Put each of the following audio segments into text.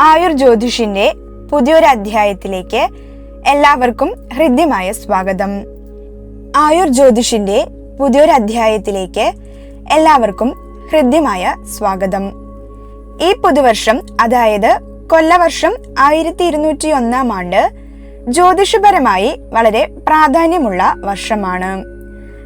ആയുർ ജ്യോതിഷിന്റെ പുതിയൊരു അധ്യായത്തിലേക്ക് എല്ലാവർക്കും ഹൃദ്യമായ സ്വാഗതം. ആയുർ ജ്യോതിഷിന്റെ പുതിയൊരു അധ്യായത്തിലേക്ക് എല്ലാവർക്കും ഹൃദ്യമായ സ്വാഗതം. ഈ പുതുവർഷം അതായത് കൊല്ലവർഷം ആയിരത്തി ഇരുന്നൂറ്റി ഒന്നാം ആണ്ട് ജ്യോതിഷപരമായി വളരെ പ്രാധാന്യമുള്ള വർഷമാണ്.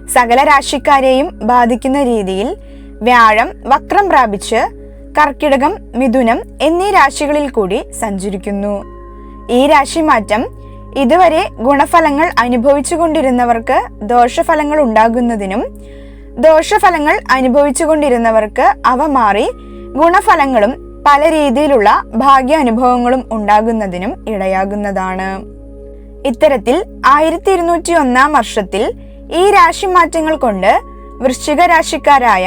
സകല രാശിക്കാരെയും ബാധിക്കുന്ന രീതിയിൽ വ്യാഴം വക്രം പ്രാപിച്ച് കർക്കിടകം മിഥുനം എന്നീ രാശികളിൽ കൂടി സഞ്ചരിക്കുന്നു. ഈ രാശിമാറ്റം ഇതുവരെ ഗുണഫലങ്ങൾ അനുഭവിച്ചുകൊണ്ടിരുന്നവർക്ക് ദോഷഫലങ്ങൾ ഉണ്ടാകുന്നതിനും ദോഷഫലങ്ങൾ അനുഭവിച്ചുകൊണ്ടിരുന്നവർക്ക് അവ മാറി ഗുണഫലങ്ങളും പല രീതിയിലുള്ള ഭാഗ്യ അനുഭവങ്ങളും ഉണ്ടാകുന്നതിനും ഇടയാകുന്നതാണ്. ഇത്തരത്തിൽ ആയിരത്തി ഇരുന്നൂറ്റി ഒന്നാം വർഷത്തിൽ ഈ രാശിമാറ്റങ്ങൾ കൊണ്ട് വൃശ്ചിക രാശിക്കാരായ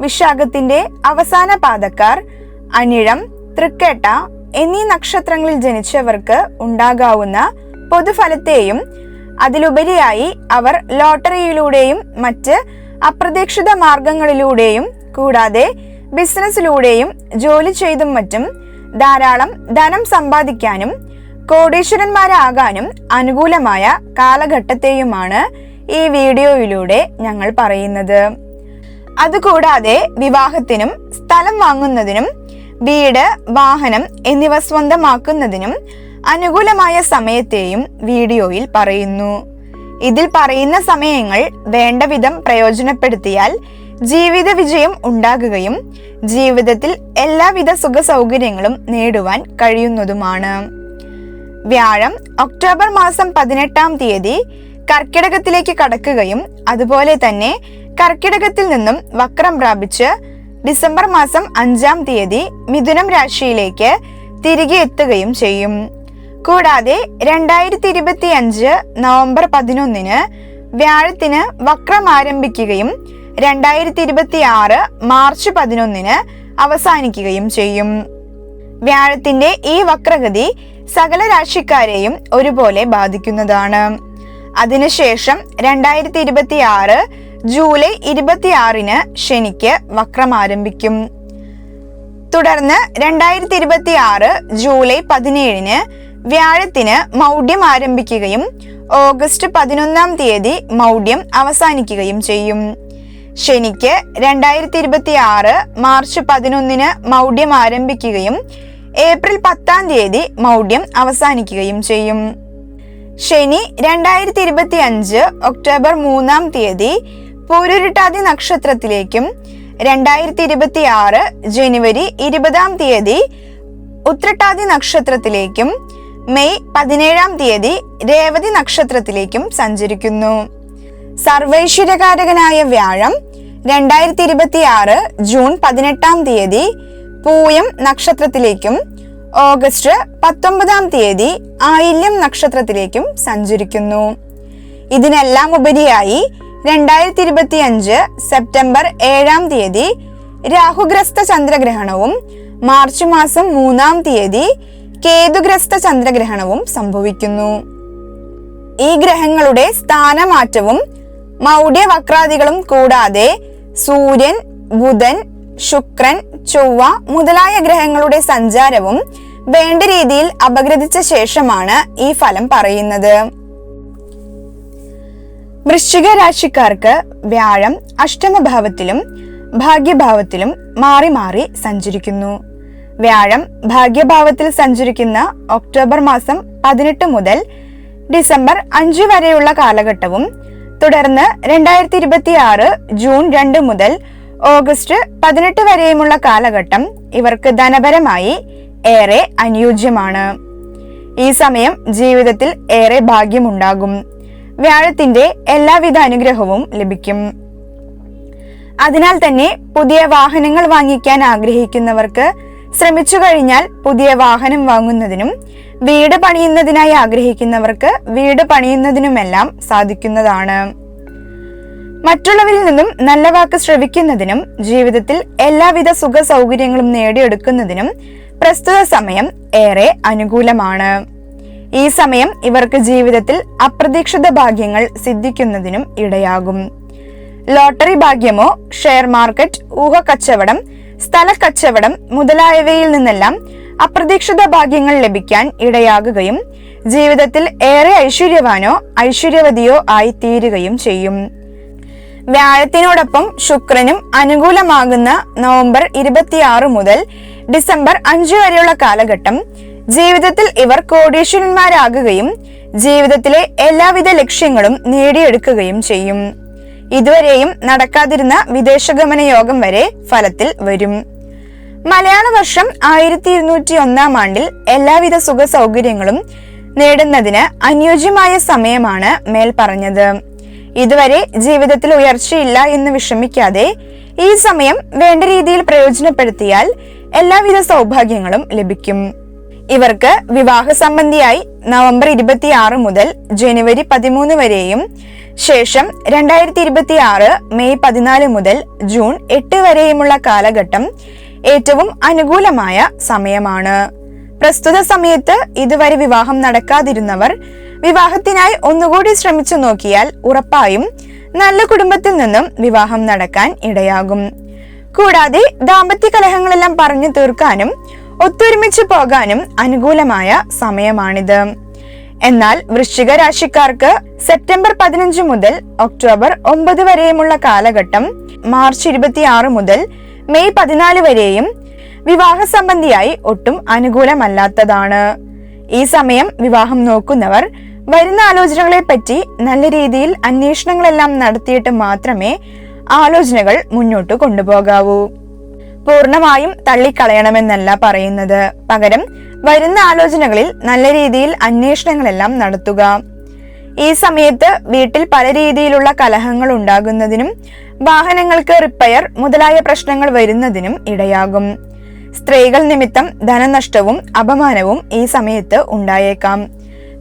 വിശാഖത്തിന്റെ അവസാന പാദക്കാർ അനിഴം തൃക്കേട്ട എന്നീ നക്ഷത്രങ്ങളിൽ ജനിച്ചവർക്ക് ഉണ്ടാകാവുന്ന പൊതുഫലത്തെയും അതിലുപരിയായി അവർ ലോട്ടറിയിലൂടെയും മറ്റ് അപ്രതീക്ഷിത മാർഗങ്ങളിലൂടെയും കൂടാതെ ബിസിനസ്സിലൂടെയും ജോലി ചെയ്തും മറ്റും ധാരാളം ധനം സമ്പാദിക്കാനും കോടീശ്വരന്മാരാകാനും അനുകൂലമായ കാലഘട്ടത്തെയുമാണ് ഈ വീഡിയോയിലൂടെ ഞങ്ങൾ പറയുന്നത്. അതുകൂടാതെ വിവാഹത്തിനും സ്ഥലം വാങ്ങുന്നതിനും വീട് വാഹനം എന്നിവ സ്വന്തമാക്കുന്നതിനും അനുകൂലമായ സമയത്തെയും വീഡിയോയിൽ പറയുന്നു. ഇതിൽ പറയുന്ന സമയങ്ങൾ വേണ്ട വിധം പ്രയോജനപ്പെടുത്തിയാൽ ജീവിത വിജയം ഉണ്ടാകുകയും ജീവിതത്തിൽ എല്ലാവിധ സുഖ സൗകര്യങ്ങളും നേടുവാൻ കഴിയുന്നതുമാണ്. വ്യാഴം ഒക്ടോബർ മാസം പതിനെട്ടാം തീയതി കർക്കിടകത്തിലേക്ക് കടക്കുകയും അതുപോലെ തന്നെ കർക്കിടകത്തിൽ നിന്നും വക്രം പ്രാപിച്ച് ഡിസംബർ മാസം അഞ്ചാം തീയതി മിഥുനം രാശിയിലേക്ക് തിരികെ എത്തുകയും ചെയ്യും. കൂടാതെ രണ്ടായിരത്തി ഇരുപത്തി അഞ്ച് നവംബർ പതിനൊന്നിന് വ്യാഴത്തിന് വക്രം ആരംഭിക്കുകയും രണ്ടായിരത്തി ഇരുപത്തി ആറ് മാർച്ച് പതിനൊന്നിന് അവസാനിക്കുകയും ചെയ്യും. വ്യാഴത്തിന്റെ ഈ വക്രഗതി സകല രാശിക്കാരെയും ഒരുപോലെ ബാധിക്കുന്നതാണ്. അതിനുശേഷം രണ്ടായിരത്തി ഇരുപത്തി ആറ് ജൂലൈ ഇരുപത്തിയാറിന് ശനിക്ക് വക്രം ആരംഭിക്കും. തുടർന്ന് രണ്ടായിരത്തി ഇരുപത്തി ആറ് ജൂലൈ പതിനേഴിന് വ്യാഴത്തിന് മൗഢ്യം ആരംഭിക്കുകയും ഓഗസ്റ്റ് പതിനൊന്നാം തീയതി മൗഢ്യം അവസാനിക്കുകയും ചെയ്യും. ശനിക്ക് രണ്ടായിരത്തി ഇരുപത്തി ആറ് മാർച്ച് പതിനൊന്നിന് മൗഢ്യം ആരംഭിക്കുകയും ഏപ്രിൽ പത്താം തീയതി മൗഢ്യം അവസാനിക്കുകയും ചെയ്യും. ശനി രണ്ടായിരത്തി ഇരുപത്തി അഞ്ച് ഒക്ടോബർ മൂന്നാം തീയതി പൂരുരുട്ടാതി നക്ഷത്രത്തിലേക്കും രണ്ടായിരത്തി ഇരുപത്തി ആറ് ജനുവരി ഇരുപതാം തീയതി ഉത്രട്ടാതി നക്ഷത്രത്തിലേക്കും മെയ് പതിനേഴാം തീയതി രേവതി നക്ഷത്രത്തിലേക്കും സഞ്ചരിക്കുന്നു. സർവൈശ്വര്യകാരകനായ വ്യാഴം രണ്ടായിരത്തി ഇരുപത്തി ആറ് ജൂൺ പതിനെട്ടാം തീയതി പൂയം നക്ഷത്രത്തിലേക്കും ഓഗസ്റ്റ് പത്തൊമ്പതാം തീയതി ആയില്യം നക്ഷത്രത്തിലേക്കും സഞ്ചരിക്കുന്നു. ഇതിനെല്ലാം ഉപരിയായി രണ്ടായിരത്തി ഇരുപത്തി അഞ്ച് സെപ്റ്റംബർ ഏഴാം തീയതി രാഹുഗ്രസ്ത ചന്ദ്രഗ്രഹണവും മാർച്ച് മാസം മൂന്നാം തീയതി കേതുഗ്രസ്ത ചന്ദ്രഗ്രഹണവും സംഭവിക്കുന്നു. ഈ ഗ്രഹങ്ങളുടെ സ്ഥാനമാറ്റവും മൗഢ്യ വക്രാദികളും കൂടാതെ സൂര്യൻ ബുധൻ ശുക്രൻ ചൊവ്വ മുതലായ ഗ്രഹങ്ങളുടെ സഞ്ചാരവും വേണ്ട രീതിയിൽ അപഗ്രഥിച്ച ശേഷമാണ് ഈ ഫലം പറയുന്നത്. വൃശ്ചിക രാശിക്കാർക്ക് വ്യാഴം അഷ്ടമഭാവത്തിലും ഭാഗ്യഭാവത്തിലും മാറി മാറി സഞ്ചരിക്കുന്നു. വ്യാഴം ഭാഗ്യഭാവത്തിൽ സഞ്ചരിക്കുന്ന ഒക്ടോബർ മാസം പതിനെട്ട് മുതൽ ഡിസംബർ അഞ്ച് വരെയുള്ള കാലഘട്ടവും തുടർന്ന് രണ്ടായിരത്തി ഇരുപത്തി ആറ് ജൂൺ രണ്ട് മുതൽ ഓഗസ്റ്റ് പതിനെട്ട് വരെയുമുള്ള കാലഘട്ടം ഇവർക്ക് ധനപരമായി ഏറെ അനുയോജ്യമാണ്. ഈ സമയം ജീവിതത്തിൽ ഏറെ ഭാഗ്യമുണ്ടാകും. വ്യാഴത്തിന്റെ എല്ലാവിധ അനുഗ്രഹവും ലഭിക്കും. അതിനാൽ തന്നെ പുതിയ വാഹനങ്ങൾ വാങ്ങിക്കാൻ ആഗ്രഹിക്കുന്നവർക്ക് ശ്രമിച്ചു കഴിഞ്ഞാൽ പുതിയ വാഹനം വാങ്ങുന്നതിനും വീട് പണിയുന്നതിനായി ആഗ്രഹിക്കുന്നവർക്ക് വീട് പണിയുന്നതിനുമെല്ലാം സാധിക്കുന്നതാണ്. മറ്റുള്ളവരിൽ നിന്നും നല്ല വാക്ക് ശ്രവിക്കുന്നതിനും ജീവിതത്തിൽ എല്ലാവിധ സുഖ സൗകര്യങ്ങളും നേടിയെടുക്കുന്നതിനും പ്രസ്തുത സമയം ഏറെ അനുകൂലമാണ്. ഈ സമയം ഇവർക്ക് ജീവിതത്തിൽ അപ്രതീക്ഷിത ഭാഗ്യങ്ങൾ സിദ്ധിക്കുന്നതിനും ഇടയാകും. ലോട്ടറി ഭാഗ്യമോ ഷെയർ മാർക്കറ്റ് ഊഹ കച്ചവടം സ്ഥല കച്ചവടം മുതലായവയിൽ നിന്നെല്ലാം അപ്രതീക്ഷിത ഭാഗ്യങ്ങൾ ലഭിക്കാൻ ഇടയാകുകയും ജീവിതത്തിൽ ഏറെ ഐശ്വര്യവാനോ ഐശ്വര്യവതിയോ ആയി തീരുകയും ചെയ്യും. വ്യാഴത്തിനോടൊപ്പം ശുക്രനും അനുകൂലമാകുന്ന നവംബർ ഇരുപത്തിയാറ് മുതൽ ഡിസംബർ അഞ്ച് വരെയുള്ള കാലഘട്ടം ജീവിതത്തിൽ ഇവർ കോടീശ്വരന്മാരാകുകയും ജീവിതത്തിലെ എല്ലാവിധ ലക്ഷ്യങ്ങളും നേടിയെടുക്കുകയും ചെയ്യും. ഇതുവരെയും നടക്കാതിരുന്ന വിദേശഗമന യോഗം വരെ ഫലത്തിൽ വരും. മലയാള വർഷം ആയിരത്തി ഇരുന്നൂറ്റി ഒന്നാം ആണ്ടിൽ എല്ലാവിധ സുഖ സൗകര്യങ്ങളും നേടുന്നതിന് അനുയോജ്യമായ സമയമാണ് മേൽ പറഞ്ഞത് ഇതുവരെ ജീവിതത്തിൽ ഉയർച്ചയില്ല എന്ന് വിഷമിക്കാതെ ഈ സമയം വേണ്ട രീതിയിൽ പ്രയോജനപ്പെടുത്തിയാൽ എല്ലാവിധ സൗഭാഗ്യങ്ങളും ലഭിക്കും. ഇവർക്ക് വിവാഹ സംബന്ധിയായി നവംബർ ഇരുപത്തിയാറ് മുതൽ ജനുവരി പതിമൂന്ന് വരെയും ശേഷം രണ്ടായിരത്തി ഇരുപത്തി ആറ് മെയ് പതിനാല് മുതൽ ജൂൺ എട്ട് വരെയുമുള്ള കാലഘട്ടം ഏറ്റവും അനുകൂലമായ സമയമാണ്. പ്രസ്തുത സമയത്ത് ഇതുവരെ വിവാഹം നടക്കാതിരുന്നവർ വിവാഹത്തിനായി ഒന്നുകൂടി ശ്രമിച്ചു നോക്കിയാൽ ഉറപ്പായും നല്ല കുടുംബത്തിൽ നിന്നും വിവാഹം നടക്കാൻ ഇടയാകും. കൂടാതെ ദാമ്പത്യ കലഹങ്ങളെല്ലാം പറഞ്ഞു തീർക്കാനും ഒത്തൊരുമിച്ച് പോകാനും അനുകൂലമായ സമയമാണിത്. എന്നാൽ വൃശ്ചിക രാശിക്കാർക്ക് സെപ്റ്റംബർ പതിനഞ്ച് മുതൽ ഒക്ടോബർ ഒമ്പത് വരെയുമുള്ള കാലഘട്ടം മാർച്ച് ഇരുപത്തിയാറ് മുതൽ മെയ് പതിനാല് വരെയും വിവാഹ സംബന്ധിയായി ഒട്ടും അനുകൂലമല്ലാത്തതാണ്. ഈ സമയം വിവാഹം നോക്കുന്നവർ വരുന്ന ആലോചനകളെ പറ്റി നല്ല രീതിയിൽ അന്വേഷണങ്ങളെല്ലാം നടത്തിയിട്ട് മാത്രമേ ആലോചനകൾ മുന്നോട്ട് കൊണ്ടുപോകാവൂ. പൂർണമായും തള്ളിക്കളയണമെന്നല്ല പറയുന്നത്. പകരം വരുന്ന ആലോചനകളിൽ നല്ല രീതിയിൽ അന്വേഷണങ്ങളെല്ലാം നടത്തുക. ഈ സമയത്ത് വീട്ടിൽ പല രീതിയിലുള്ള കലഹങ്ങൾ ഉണ്ടാകുന്നതിനും വാഹനങ്ങൾക്ക് റിപ്പയർ മുതലായ പ്രശ്നങ്ങൾ വരുന്നതിനും ഇടയാകും. സ്ത്രീകൾ നിമിത്തം ധനനഷ്ടവും അപമാനവും ഈ സമയത്ത് ഉണ്ടായേക്കാം.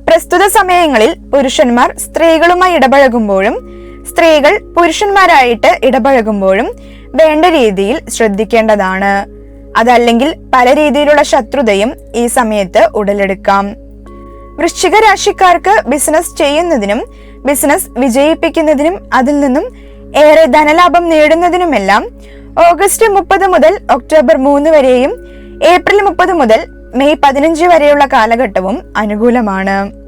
പ്രസ്തുത സമയങ്ങളിൽ പുരുഷന്മാർ സ്ത്രീകളുമായി ഇടപഴകുമ്പോഴും സ്ത്രീകൾ പുരുഷന്മാരായിട്ട് ഇടപഴകുമ്പോഴും വേണ്ട രീതിയിൽ ശ്രദ്ധിക്കേണ്ടതാണ്. അതല്ലെങ്കിൽ പല രീതിയിലുള്ള ശത്രുതയും ഈ സമയത്ത് ഉടലെടുക്കാം. വൃശ്ചിക രാശിക്കാർക്ക് ബിസിനസ് ചെയ്യുന്നതിനും ബിസിനസ് വിജയിപ്പിക്കുന്നതിനും അതിൽ നിന്നും ഏറെ ധനലാഭം നേടുന്നതിനുമെല്ലാം ഓഗസ്റ്റ് മുപ്പത് മുതൽ ഒക്ടോബർ മൂന്ന് വരെയും ഏപ്രിൽ മുപ്പത് മുതൽ മെയ് പതിനഞ്ച് വരെയുള്ള കാലഘട്ടവും അനുകൂലമാണ്.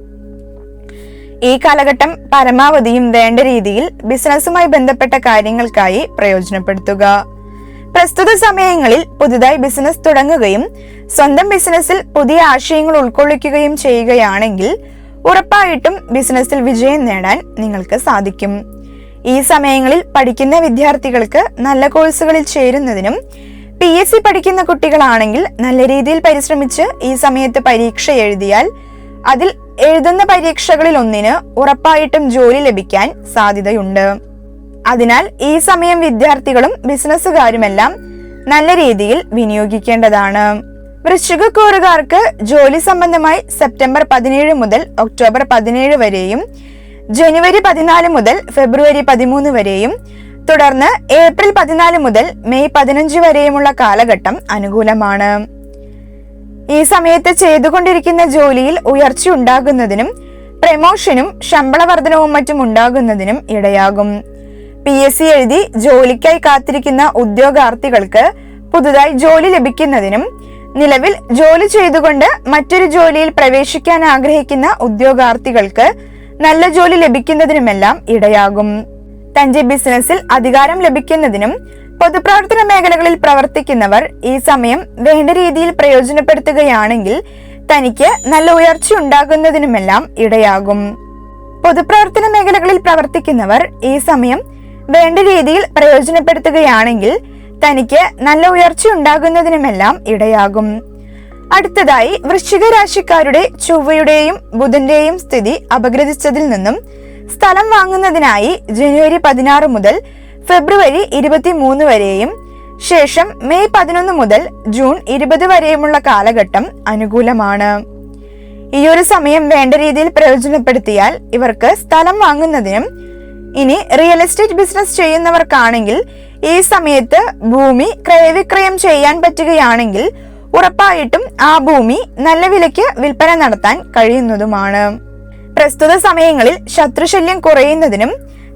ഈ കാലഘട്ടം പരമാവധിയും വേണ്ട രീതിയിൽ ബിസിനസ്സുമായി ബന്ധപ്പെട്ട കാര്യങ്ങൾക്കായി പ്രയോജനപ്പെടുത്തുക. പ്രസ്തുത സമയങ്ങളിൽ പുതുതായി ബിസിനസ് തുടങ്ങുകയും സ്വന്തം ബിസിനസ്സിൽ പുതിയ ആശയങ്ങൾ ഉൾക്കൊള്ളിക്കുകയും ചെയ്യുകയാണെങ്കിൽ ഉറപ്പായിട്ടും ബിസിനസ്സിൽ വിജയം നേടാൻ നിങ്ങൾക്ക് സാധിക്കും. ഈ സമയങ്ങളിൽ പഠിക്കുന്ന വിദ്യാർത്ഥികൾക്ക് നല്ല കോഴ്സുകളിൽ ചേരുന്നതിനും പി എസ് സി പഠിക്കുന്ന കുട്ടികളാണെങ്കിൽ നല്ല രീതിയിൽ പരിശ്രമിച്ച് ഈ സമയത്ത് പരീക്ഷ എഴുതിയാൽ അതിൽ എഴുതുന്ന പരീക്ഷകളിൽ ഒന്നിന് ഉറപ്പായിട്ടും ജോലി ലഭിക്കാൻ സാധ്യതയുണ്ട്. അതിനാൽ ഈ സമയം വിദ്യാർത്ഥികളും ബിസിനസ്സുകാരുമെല്ലാം നല്ല രീതിയിൽ വിനിയോഗിക്കേണ്ടതാണ്. വൃശ്ചികക്കൂറുകാർക്ക് ജോലി സംബന്ധമായി സെപ്റ്റംബർ പതിനേഴ് മുതൽ ഒക്ടോബർ പതിനേഴ് വരെയും ജനുവരി പതിനാല് മുതൽ ഫെബ്രുവരി പതിമൂന്ന് വരെയും തുടർന്ന് ഏപ്രിൽ പതിനാല് മുതൽ മെയ് പതിനഞ്ച് വരെയുമുള്ള കാലഘട്ടം അനുകൂലമാണ്. ഈ സമയത്ത് ചെയ്തുകൊണ്ടിരിക്കുന്ന ജോലിയിൽ ഉയർച്ച ഉണ്ടാകുന്നതിനും പ്രമോഷനും ശമ്പള വർധനവും മറ്റും ഉണ്ടാകുന്നതിനും ഇടയാകും. പി എസ് സി എഴുതി ജോലിക്കായി കാത്തിരിക്കുന്ന ഉദ്യോഗാർത്ഥികൾക്ക് പുതുതായി ജോലി ലഭിക്കുന്നതിനും നിലവിൽ ജോലി ചെയ്തുകൊണ്ട് മറ്റൊരു ജോലിയിൽ പ്രവേശിക്കാൻ ആഗ്രഹിക്കുന്ന ഉദ്യോഗാർത്ഥികൾക്ക് നല്ല ജോലി ലഭിക്കുന്നതിനുമെല്ലാം ഇടയാകും. തന്റെ ബിസിനസ്സിൽ അധികാരം ലഭിക്കുന്നതിനും പൊതുപ്രവർത്തന മേഖലകളിൽ പ്രവർത്തിക്കുന്നവർ ഈ സമയം വേണ്ട രീതിയിൽ പ്രയോജനപ്പെടുത്തുകയാണെങ്കിൽ തനിക്ക് നല്ല ഉയർച്ച ഉണ്ടാകുന്നതിനുമെല്ലാം ഇടയാകും. പൊതുപ്രവർത്തന മേഖലകളിൽ പ്രവർത്തിക്കുന്നവർ ഈ സമയം വേണ്ട രീതിയിൽ പ്രയോജനപ്പെടുത്തുകയാണെങ്കിൽ തനിക്ക് നല്ല ഉയർച്ച ഉണ്ടാകുന്നതിനുമെല്ലാം ഇടയാകും. അടുത്തതായി വൃശ്ചിക രാശിക്കാരുടെ ചൊവ്വയുടെയും ബുധന്റെയും സ്ഥിതി അപഗ്രഥിച്ചതിൽ നിന്നും സ്ഥലം വാങ്ങുന്നതിനായി ജനുവരി പതിനാറ് മുതൽ ഫെബ്രുവരി ഇരുപത്തിമൂന്ന് വരെയും ശേഷം മെയ് പതിനൊന്ന് മുതൽ ജൂൺ ഇരുപത് വരെയുമുള്ള കാലഘട്ടം അനുകൂലമാണ്. ഈ ഒരു സമയം വേണ്ട രീതിയിൽ പ്രയോജനപ്പെടുത്തിയാൽ ഇവർക്ക് സ്ഥലം വാങ്ങുന്നതിനും ഇനി റിയൽ എസ്റ്റേറ്റ് ബിസിനസ് ചെയ്യുന്നവർക്കാണെങ്കിൽ ഈ സമയത്ത് ഭൂമി ക്രയവിക്രയം ചെയ്യാൻ പറ്റുകയാണെങ്കിൽ ഉറപ്പായിട്ടും ആ ഭൂമി നല്ല വിലയ്ക്ക് വിൽപ്പന നടത്താൻ കഴിയുന്നതുമാണ്. പ്രസ്തുത സമയങ്ങളിൽ ശത്രുശല്യം കുറയുന്നതിനും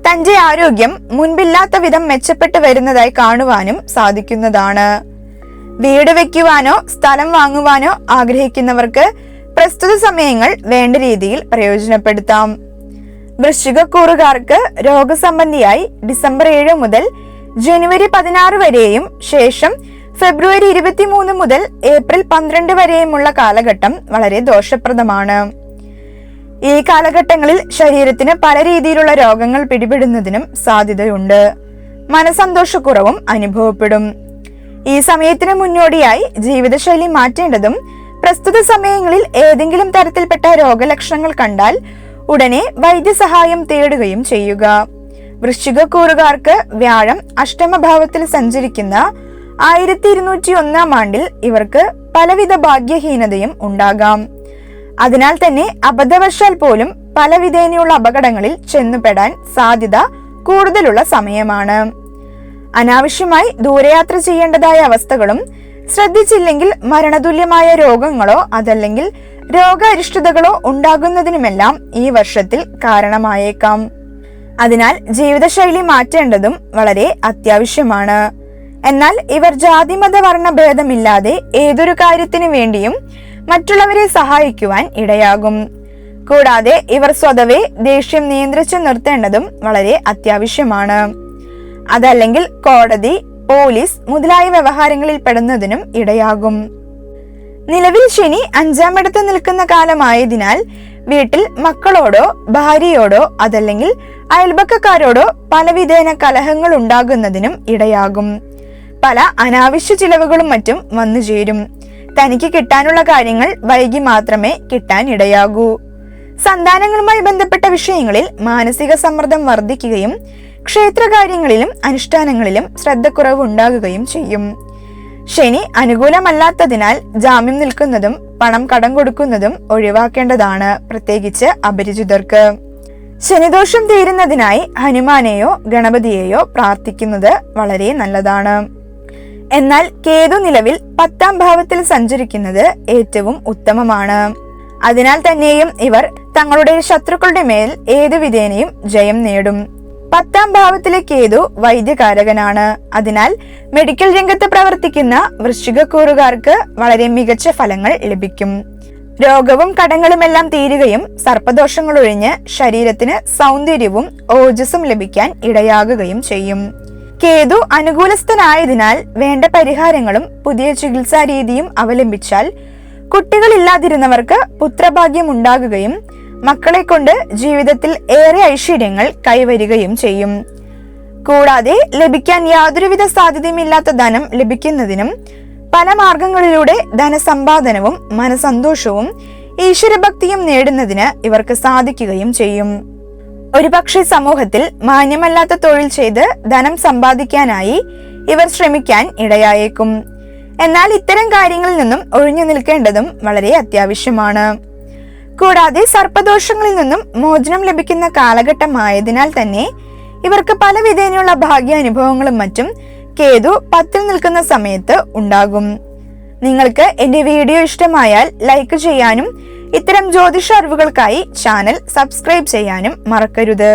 തന്റെ ആരോഗ്യം മുൻപില്ലാത്ത വിധം മെച്ചപ്പെട്ടു വരുന്നതായി കാണുവാനും സാധിക്കുന്നതാണ്. വീട് വെക്കുവാനോ സ്ഥലം വാങ്ങുവാനോ ആഗ്രഹിക്കുന്നവർക്ക് പ്രസ്തുത സമയങ്ങൾ വേണ്ട രീതിയിൽ പ്രയോജനപ്പെടുത്താം. വൃശ്ചികക്കൂറുകാർക്ക് രോഗസംബന്ധിയായി ഡിസംബർ ഏഴ് മുതൽ ജനുവരി പതിനാറ് വരെയും ശേഷം ഫെബ്രുവരി ഇരുപത്തിമൂന്ന് മുതൽ ഏപ്രിൽ പന്ത്രണ്ട് വരെയുമുള്ള കാലഘട്ടം വളരെ ദോഷപ്രദമാണ്. ഈ കാലഘട്ടങ്ങളിൽ ശരീരത്തിന് പല രീതിയിലുള്ള രോഗങ്ങൾ പിടിപെടുന്നതിനും സാധ്യതയുണ്ട്. മനസന്തോഷക്കുറവും അനുഭവപ്പെടും. ഈ സമയത്തിന് മുന്നോടിയായി ജീവിതശൈലി മാറ്റേണ്ടതും പ്രസ്തുത സമയങ്ങളിൽ ഏതെങ്കിലും തരത്തിൽപ്പെട്ട രോഗലക്ഷണങ്ങൾ കണ്ടാൽ ഉടനെ വൈദ്യസഹായം തേടുകയും ചെയ്യുക. വൃശ്ചികക്കൂറുകാർക്ക് വ്യാഴം അഷ്ടമഭാവത്തിൽ സഞ്ചരിക്കുന്ന ആയിരത്തി ഇരുന്നൂറ്റി ഒന്നാം ആണ്ടിൽ ഇവർക്ക് പലവിധ ഭാഗ്യഹീനതയും ഉണ്ടാകാം. അതിനാൽ തന്നെ അബദ്ധവശാൽ പോലും പല വിധേനയുള്ള അപകടങ്ങളിൽ ചെന്നുപെടാൻ സാധ്യത കൂടുതലുള്ള സമയമാണ്. അനാവശ്യമായി ദൂരയാത്ര ചെയ്യേണ്ടതായ അവസ്ഥകളും ശ്രദ്ധിച്ചില്ലെങ്കിൽ മരണതുല്യമായ രോഗങ്ങളോ അതല്ലെങ്കിൽ രോഗാരിഷ്ടതകളോ ഉണ്ടാകുന്നതിനുമെല്ലാം ഈ വർഷത്തിൽ കാരണമായേക്കാം. അതിനാൽ ജീവിതശൈലി മാറ്റേണ്ടതും വളരെ അത്യാവശ്യമാണ്. എന്നാൽ ഇവർ ജാതിമത വർണ ഭേദമില്ലാതെ ഏതൊരു കാര്യത്തിനു വേണ്ടിയും മറ്റുള്ളവരെ സഹായിക്കുവാൻ ഇടയാകും. കൂടാതെ ഇവർ സ്വതവേ ദേഷ്യം നിയന്ത്രിച്ചു നിർത്തേണ്ടതും വളരെ അത്യാവശ്യമാണ്. അതല്ലെങ്കിൽ കോടതി പോലീസ് മുതലായ വ്യവഹാരങ്ങളിൽ പെടുന്നതിനും ഇടയാകും. നിലവിൽ ശനി അഞ്ചാമിടത്ത് നിൽക്കുന്ന കാലമായതിനാൽ വീട്ടിൽ മക്കളോടോ ഭാര്യയോടോ അതല്ലെങ്കിൽ അയൽപക്കക്കാരോടോ പലവിധേന കലഹങ്ങൾ ഉണ്ടാകുന്നതിനും ഇടയാകും. പല അനാവശ്യ ചിലവുകളും മറ്റും വന്നു ചേരും തനിക്ക് കിട്ടാനുള്ള കാര്യങ്ങൾ വൈകി മാത്രമേ കിട്ടാൻ ഇടയാകൂ. സന്താനങ്ങളുമായി ബന്ധപ്പെട്ട വിഷയങ്ങളിൽ മാനസിക സമ്മർദ്ദം വർദ്ധിക്കുകയും ക്ഷേത്രകാര്യങ്ങളിലും അനുഷ്ഠാനങ്ങളിലും ശ്രദ്ധക്കുറവ് ഉണ്ടാകുകയും ചെയ്യും. ശനി അനുകൂലമല്ലാത്തതിനാൽ ജാമ്യം നിൽക്കുന്നതും പണം കടം കൊടുക്കുന്നതും ഒഴിവാക്കേണ്ടതാണ് പ്രത്യേകിച്ച് അപരിചിതർക്ക്. ശനിദോഷം തീരുന്നതിനായി ഹനുമാനെയോ ഗണപതിയെയോ പ്രാർത്ഥിക്കുന്നത് വളരെ നല്ലതാണ്. എന്നാൽ കേതു നിലവിൽ പത്താം ഭാവത്തിൽ സഞ്ചരിക്കുന്നത് ഏറ്റവും ഉത്തമമാണ്. അതിനാൽ തന്നെയും ഇവർ തങ്ങളുടെ ശത്രുക്കളുടെ മേൽ ഏതു വിധേനയും ജയം നേടും. പത്താം ഭാവത്തിലെ കേതു വൈദ്യകാരകനാണ്. അതിനാൽ മെഡിക്കൽ രംഗത്ത് പ്രവർത്തിക്കുന്ന വൃശ്ചികക്കൂറുകാർക്ക് വളരെ മികച്ച ഫലങ്ങൾ ലഭിക്കും. രോഗവും കടങ്ങളുമെല്ലാം തീരുകയും സർപ്പദോഷങ്ങളൊഴിഞ്ഞ് ശരീരത്തിന് സൗന്ദര്യവും ഓജസ്സും ലഭിക്കാൻ ഇടയാകുകയും ചെയ്യും. കേതു അനുകൂലസ്ഥനായതിനാൽ വേണ്ട പരിഹാരങ്ങളും പുതിയ ചികിത്സാ രീതിയും അവലംബിച്ചാൽ കുട്ടികളില്ലാതിരുന്നവർക്ക് പുത്രഭാഗ്യം ഉണ്ടാകുകയും മക്കളെ കൊണ്ട് ജീവിതത്തിൽ ഏറെ ഐശ്വര്യങ്ങൾ കൈവരികയും ചെയ്യും. കൂടാതെ ലഭിക്കാൻ യാതൊരുവിധ സാധ്യതയുമില്ലാത്ത ധനം ലഭിക്കുന്നതിനും പല മാർഗങ്ങളിലൂടെ ധനസമ്പാദനവും മനസന്തോഷവും ഈശ്വരഭക്തിയും നേടുന്നതിന് ഇവർക്ക് സാധിക്കുകയും ചെയ്യും. ഒരുപക്ഷെ സമൂഹത്തിൽ മാന്യമല്ലാത്ത തൊഴിൽ ചെയ്ത് ധനം സമ്പാദിക്കാനായി ഇവർ ശ്രമിക്കാൻ ഇടയായേക്കും. എന്നാൽ ഇത്തരം കാര്യങ്ങളിൽ നിന്നും ഒഴിഞ്ഞു നിൽക്കേണ്ടതും വളരെ അത്യാവശ്യമാണ്. കൂടാതെ സർപ്പദോഷങ്ങളിൽ നിന്നും മോചനം ലഭിക്കുന്ന കാലഘട്ടമായതിനാൽ തന്നെ ഇവർക്ക് പല വിധേനയുള്ള ഭാഗ്യാനുഭവങ്ങളും മറ്റും കേതു പത്തിൽ നിൽക്കുന്ന സമയത്ത് ഉണ്ടാകും. നിങ്ങൾക്ക് എന്റെ വീഡിയോ ഇഷ്ടമായാൽ ലൈക്ക് ചെയ്യാനും ഇത്തരം ജ്യോതിഷ അറിവുകൾക്കായി ചാനൽ സബ്സ്ക്രൈബ് ചെയ്യാനും മറക്കരുത്.